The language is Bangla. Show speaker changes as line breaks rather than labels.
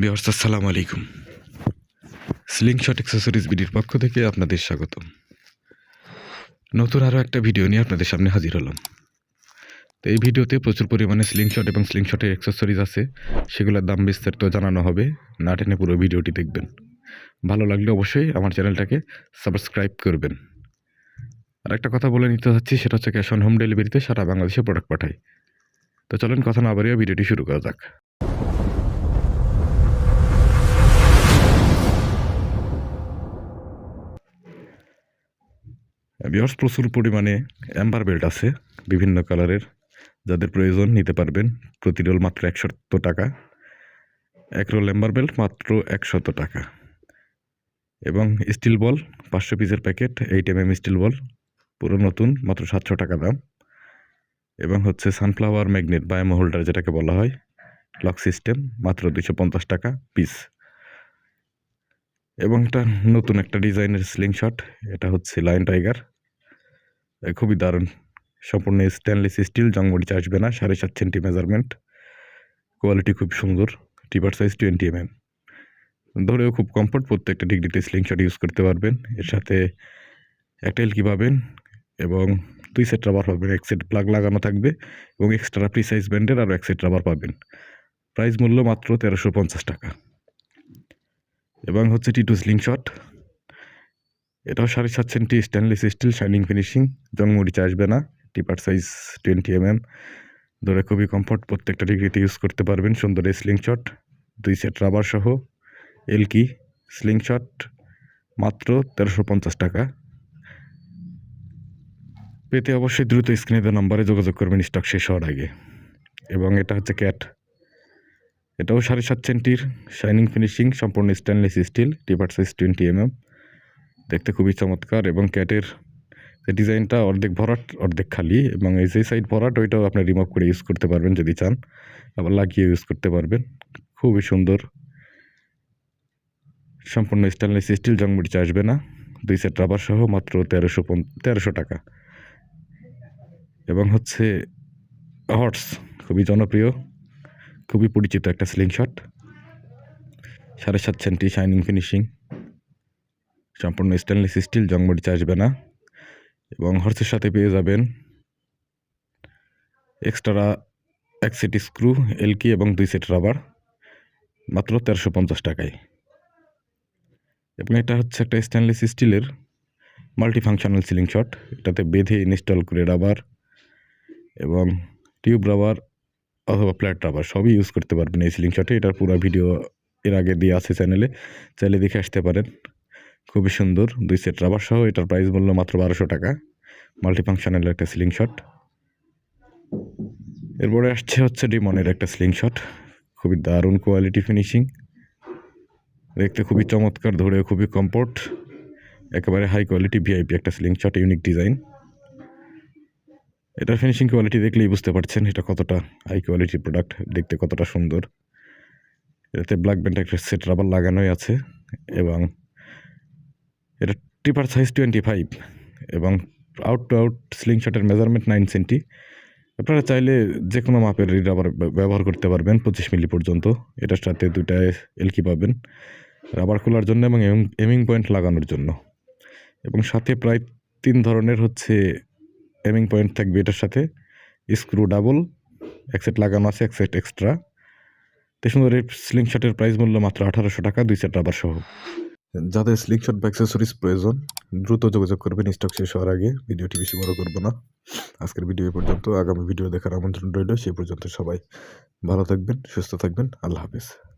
বিহার্স আসসালামু আলাইকুম। স্লিং শট অ্যাক্সেসরিজ বিডির পক্ষ থেকে আপনাদের স্বাগত নতুন আরও একটা ভিডিও নিয়ে আপনাদের সামনে হাজির হলাম। তো এই ভিডিওতে প্রচুর পরিমাণে স্লিং শট এবং স্লিং শটের অ্যাক্সেসরিজ আছে, সেগুলোর দাম বিস্তারিত জানানো হবে, না টেনে পুরো ভিডিওটি দেখবেন। ভালো লাগলে অবশ্যই আমার চ্যানেলটাকে সাবস্ক্রাইব করবেন। আর একটা কথা বলে নিতে চাচ্ছি, সেটা হচ্ছে ক্যাশ অন হোম ডেলিভারিতে সারা বাংলাদেশে প্রোডাক্ট পাঠাই। তো চলেন কথা না বাড়িয়ে ভিডিওটি শুরু করা যাক। বিয়ার্স প্রচুর পরিমাণে অ্যাম্বার বেল্ট আছে, বিভিন্ন কালারের যাদের প্রয়োজন নিতে পারবেন, প্রতি রোল মাত্র একশত টাকা। এক রোল অ্যাম্বার বেল্ট মাত্র একশত টাকা। এবং স্টিল বল পাঁচশো পিসের packet eight M M steel ball পুরো নতুন, মাত্র সাতশো টাকা দাম। এবং হচ্ছে সানফ্লাওয়ার ম্যাগনেট বায়ামো হোল্ডার যেটাকে বলা হয় লক সিস্টেম মাত্র দুশো পঞ্চাশ টাকা পিস এবং এটা নতুন একটা ডিজাইনের স্লিং শট এটা হচ্ছে লাইন টাইগার খুবই দারুণ। সম্পূর্ণ স্টেনলেস স্টিল জংমরিচ আসবে না সাড়ে সাত সেন্টি মেজারমেন্ট কোয়ালিটি খুব সুন্দর taper size twenty M M ধরেও খুব কমফোর্ট প্রত্যেকটা ডিগ্রিতে স্লিং শট ইউজ করতে পারবেন। এর সাথে একটা এলকি পাবেন এবং দুই সেট রাবার পাবেন, এক সেট প্লাগ লাগানো থাকবে এবং এক্সট্রা প্রিসাইজ ব্যান্ডের আরও এক সেট রাবার পাবেন। প্রাইস মূল্য মাত্র তেরোশো পঞ্চাশ টাকা। এবং হচ্ছে টি টু স্লিং শট এটাও সাড়ে সাত centi stainless steel shining finishing জংমরিচে আসবে না, taper size twenty M M ধরে খুবই কমফোর্ট প্রত্যেকটা ডিগ্রিতে ইউজ করতে পারবেন, সুন্দর স্লিং শট দুই সেট রাবার সহ এলকি স্লিং শট মাত্র তেরোশো পঞ্চাশ টাকা। পেতে অবশ্যই দ্রুত স্ক্রিনে দেওয়া নাম্বারে যোগাযোগ করবেন স্টক শেষ হওয়ার আগে। এবং এটা হচ্ছে ক্যাট এটাও সাড়ে সাত সেন্টির শাইনিং ফিনিশিং সম্পূর্ণ stainless steel taper size twenty M M দেখতে খুবই চমৎকার এবং ক্যাটের ডিজাইনটা অর্ধেক ভরাট, অর্ধেক খালি এবং এই যে সাইড ভরাট, ওইটাও আপনি রিমুভ করে ইউজ করতে পারবেন যদি চান। আবার লাগিয়ে ইউজ করতে পারবেন। খুবই সুন্দর। সম্পূর্ণ স্টেনলেস স্টিল জংমরিচে আসবে না। দুই সেট রাবার সহ মাত্র তেরোশো তেরোশো টাকা। এবং হচ্ছে হর্স খুবই জনপ্রিয়। খুবই পরিচিত একটা স্লিং শট সাড়ে সাত সেন্টি শাইনিং ফিনিশিং সম্পূর্ণ স্টেনলেস স্টিল জংমরিচে আসবে না। এবং হর্সের সাথে পেয়ে যাবেন এক্সট্রা এক সেট স্ক্রু এলকি এবং দুই সেট রাবার মাত্র তেরোশো পঞ্চাশ টাকায়। এবং এটা হচ্ছে একটা স্টেনলেস স্টিলের মাল্টি ফাংশনাল সিলিং শট এটাতে বেঁধে ইনস্টল করে রাবার এবং টিউব রাবার অথবা ফ্ল্যাট রাবার সবই ইউজ করতে পারবেন এই সিলিং শটে এটার পুরো ভিডিও এর আগে দিয়ে আছে চ্যানেলে চাইলে দেখে আসতে পারেন। খুবই সুন্দর, দুই সেট রাবার সহ, এটার প্রাইস মূল্য মাত্র বারোশো টাকা। মাল্টি ফাংশনাল একটা সিলিং শট এরপরে আসছে হচ্ছে ডিমনের একটা স্লিং শট খুবই দারুণ কোয়ালিটি ফিনিশিং দেখতে খুবই চমৎকার ধরে খুবই কমফোর্ট একেবারে হাই কোয়ালিটি ভিআইপি একটা স্লিং শট ইউনিক ডিজাইন এটার ফিনিশিং কোয়ালিটি দেখলেই বুঝতে পারছেন এটা কতটা হাই কোয়ালিটি প্রোডাক্ট দেখতে কতটা সুন্দর। এটাতে ব্ল্যাক ব্যান্ড একটা সেট রাবার লাগানোই আছে এবং এটা টিপার সাইজ টোয়েন্টি ফাইভ এবং আউট টু আউট স্লিং শটের মেজারমেন্ট নাইন সেন্টি আপনারা চাইলে যে কোনো মাপের রাবার ব্যবহার করতে পারবেন পঁচিশ মিলি পর্যন্ত। এটার সাথে দুটা এলকি পাবেন রাবার খোলার জন্য এবং এমিং পয়েন্ট লাগানোর জন্য। এবং সাথে প্রায় তিন ধরনের হচ্ছে এমিং পয়েন্ট থাকবে এটার সাথে। স্ক্রু ডাবল এক সেট লাগানো আছে, এক সেট এক্সট্রা তে সুন্দর এই স্লিং শটের প্রাইস মূল্য মাত্র আঠারোশো টাকা, দুই সেট রাবার সহ। যাদের স্লিংশট বা অ্যাক্সেসরিজ প্রয়োজন, দ্রুত যোগাযোগ করবেন স্টক শেষ হওয়ার আগে। ভিডিওটি বেশি বড় করব না। আজকের ভিডিও পর্যন্ত। আগামী ভিডিও দেখার আমন্ত্রণ রইল। সেই পর্যন্ত সবাই ভালো থাকবেন, সুস্থ থাকবেন। আল্লাহ হাফিজ।